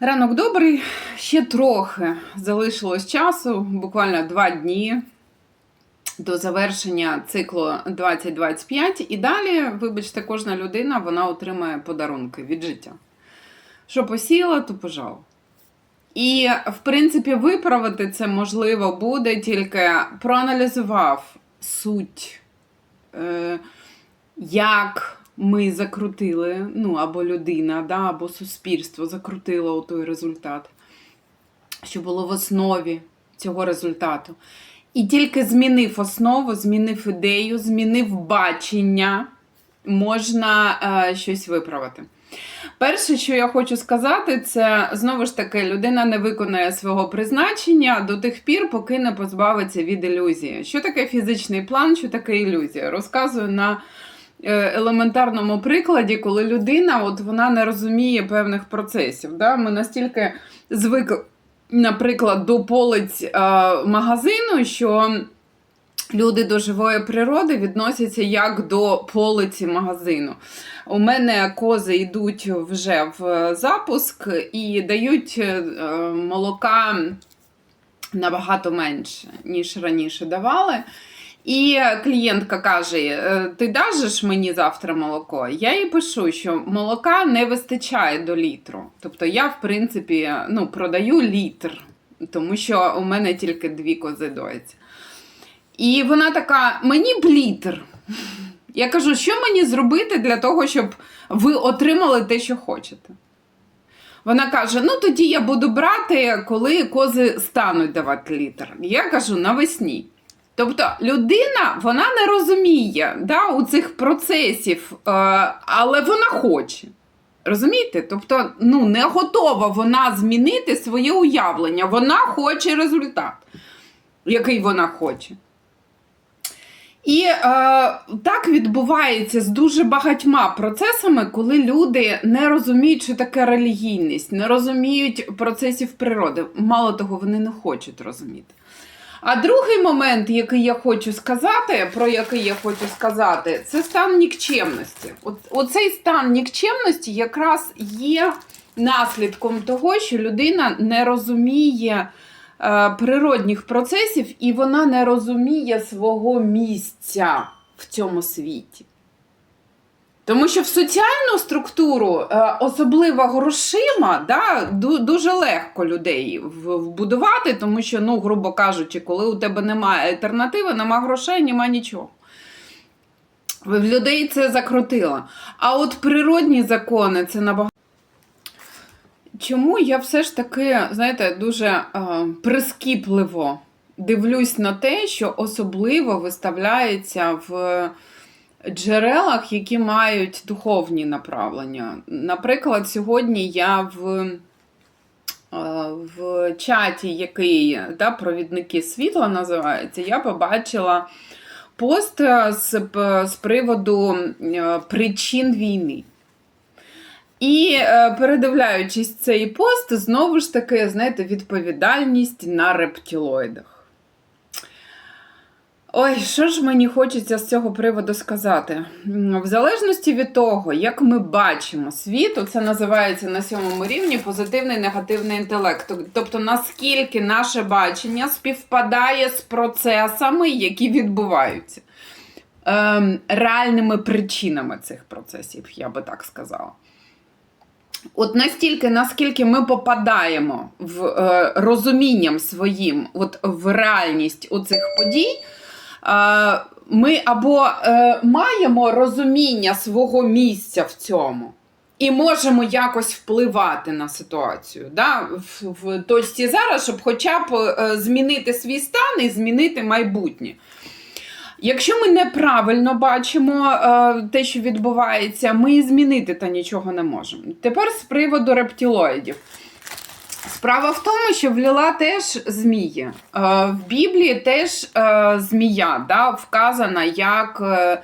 Ранок добрий, ще трохи залишилось часу, буквально два дні до завершення циклу 2025. І далі, вибачте, кожна людина вона отримає подарунки від життя. Що посіяла, то пожала. І, в принципі, виправити це можливо буде, тільки проаналізував суть, е, як ми закрутили, ну, або людина, да, або суспільство закрутило той результат, що було в основі цього результату. І тільки змінив основу, змінив ідею, змінив бачення, можна е, щось виправити. Перше, що я хочу сказати, це знову ж таки, людина не виконує свого призначення до тих пір, поки не позбавиться від ілюзії. Що таке фізичний план, що таке ілюзія? Розказую на елементарному прикладі, коли людина от вона не розуміє певних процесів. Да? Ми настільки звикли, наприклад, до полиць е, магазину, що люди до живої природи відносяться як до полиці магазину. У мене кози йдуть вже в запуск і дають е, молока набагато менше, ніж раніше давали. І клієнтка каже: «Е, Ти дажеш мені завтра молоко? Я їй пишу, що молока не вистачає до літру. Тобто я, в принципі, ну, продаю літр, тому що у мене тільки дві кози доїться. І вона така: мені б літр. Я кажу, що мені зробити для того, щоб ви отримали те, що хочете. Вона каже: ну тоді я буду брати, коли кози стануть давати літр. Я кажу навесні. Тобто людина вона не розуміє да, у цих процесів, е, але вона хоче. Розумієте? Тобто ну, не готова вона змінити своє уявлення. Вона хоче результат, який вона хоче. І е, так відбувається з дуже багатьма процесами, коли люди не розуміють, що таке релігійність, не розуміють процесів природи. Мало того, вони не хочуть розуміти. А другий момент, який я хочу сказати, про який я хочу сказати, це стан нікчемності. От, Оцей стан нікчемності якраз є наслідком того, що людина не розуміє е, природних процесів і вона не розуміє свого місця в цьому світі. Тому що в соціальну структуру, е, особливо грошима, да, дуже легко людей вбудувати, тому що, ну, грубо кажучи, коли у тебе немає альтернативи, немає грошей, немає нічого. В людей це закрутило. А от природні закони це набагато. Чому я все ж таки, знаєте, дуже е, прискіпливо дивлюсь на те, що особливо виставляється в джерелах, які мають духовні направлення. Наприклад, сьогодні я в, е, в чаті, який да, провідники світла називається, я побачила пост е, з, з приводу е, причин війни. І передивляючись цей пост, знову ж таки, знаєте, відповідальність на рептилоїдах. Ой, що ж мені хочеться з цього приводу сказати? В залежності від того, як ми бачимо світ, це називається на сьомому рівні позитивний негативний інтелект. Тобто, наскільки наше бачення співпадає з процесами, які відбуваються, ем, реальними причинами цих процесів, я би так сказала. От настільки, наскільки ми попадаємо в е, розумінням своїм от, в реальність оцих подій, ми або е, маємо розуміння свого місця в цьому. І можемо якось впливати на ситуацію да? в, в точці зараз, щоб хоча б е, змінити свій стан і змінити майбутнє. Якщо ми неправильно бачимо е, те, що відбувається, ми і змінити та нічого не можемо. Тепер з приводу рептилоїдів. Справа в тому, що в Ліла теж змії. Е, в Біблії теж е, змія да, вказана як е,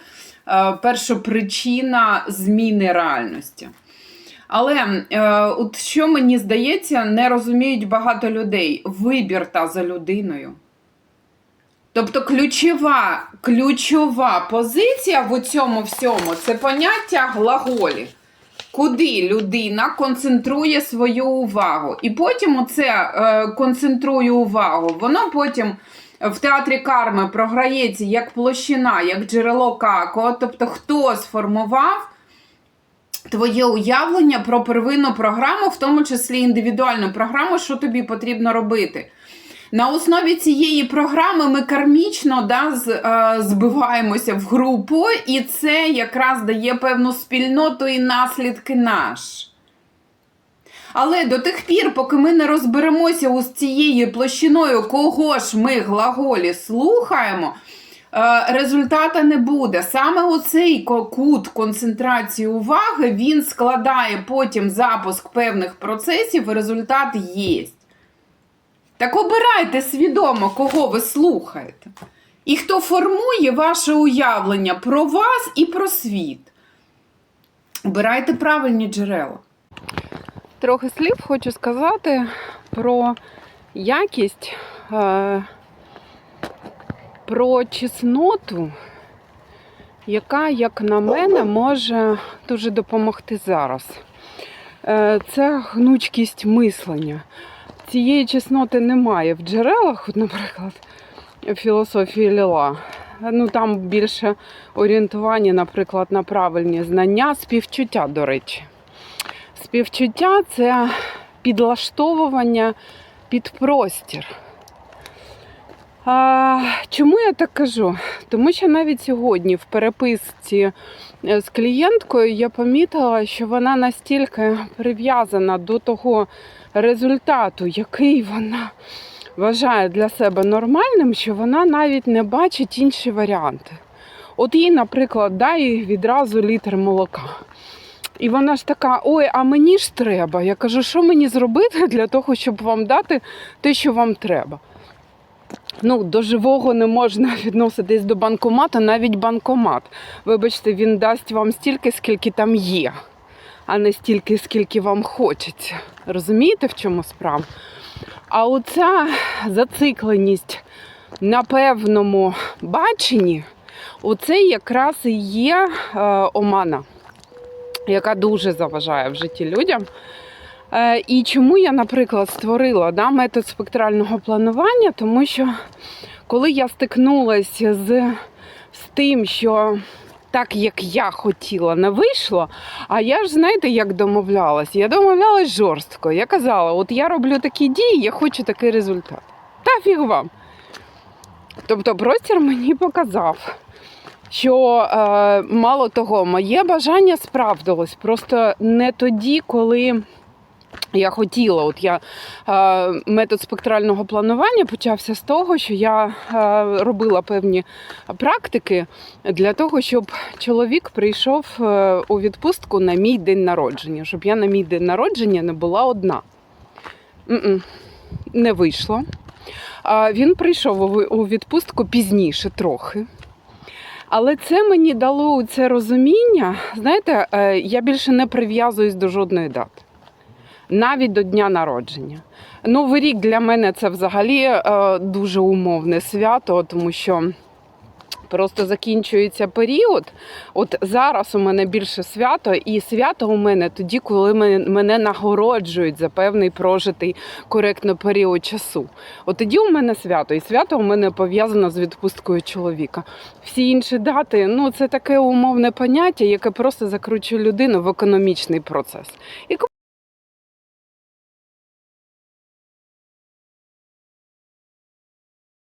першопричина зміни реальності. Але от що мені здається, не розуміють багато людей вибір та за людиною. Тобто ключова, ключова позиція в цьому всьому це поняття глаголів. Куди людина концентрує свою увагу. І потім оце е, концентрує увагу, воно потім в театрі карми програється як площина, як джерело како. Тобто, хто сформував твоє уявлення про первинну програму, в тому числі індивідуальну програму, що тобі потрібно робити. На основі цієї програми ми кармічно да, з, е, збиваємося в групу, і це якраз дає певну спільноту і наслідки наш. Але до тих пір, поки ми не розберемося з цією площиною, кого ж ми глаголі слухаємо, е, результата не буде. Саме оцей кут концентрації уваги він складає потім запуск певних процесів, і результат є. Так обирайте свідомо, кого ви слухаєте. І хто формує ваше уявлення про вас і про світ. Обирайте правильні джерела. Трохи слів хочу сказати про якість, е, про чесноту, яка, як на мене, може дуже допомогти зараз. Е, Це гнучкість мислення. Цієї чесноти немає в джерелах, наприклад, філософії Ліла. Ну там більше орієнтування, наприклад, на правильні знання, співчуття, до речі. Співчуття це підлаштовування під простір. А, чому я так кажу? Тому що навіть сьогодні в переписці е, з клієнткою я помітила, що вона настільки прив'язана до того результату, який вона вважає для себе нормальним, що вона навіть не бачить інші варіанти. От їй, наприклад, дай відразу літр молока. І вона ж така: ой, а мені ж треба. Я кажу, що мені зробити для того, щоб вам дати те, що вам треба. Ну, до живого не можна відноситись до банкомата, навіть банкомат. Вибачте, він дасть вам стільки, скільки там є, а не стільки, скільки вам хочеться. Розумієте, в чому справа? А оця зацикленість на певному баченні, оце якраз і є е, омана яка дуже заважає в житті людям. Е, І чому я, наприклад, створила да, метод спектрального планування? Тому що коли я стикнулася з, з тим, що так, як я хотіла, не вийшло, а я ж знаєте, як домовлялась? Я домовлялась жорстко. Я казала, от я роблю такі дії, я хочу такий результат. Та фіг вам. Тобто простір мені показав, що е, мало того, моє бажання справдилось. Просто не тоді, коли я хотіла. От я е, метод спектрального планування почався з того, що я е, робила певні практики для того, щоб чоловік прийшов е, у відпустку на мій день народження, щоб я на мій день народження не була одна. Не вийшло. Він прийшов у- відпустку пізніше трохи. Але це мені дало це розуміння. Знаєте, я більше не прив'язуюсь до жодної дати, навіть до дня народження. Новий рік для мене це взагалі е, дуже умовне свято, тому що просто закінчується період. От зараз у мене більше свято, і свято у мене тоді, коли мене, нагороджують за певний прожитий коректно період часу. От тоді у мене свято, і свято у мене пов'язано з відпусткою чоловіка. Всі інші дати ну це таке умовне поняття, яке просто закручує людину в економічний процес.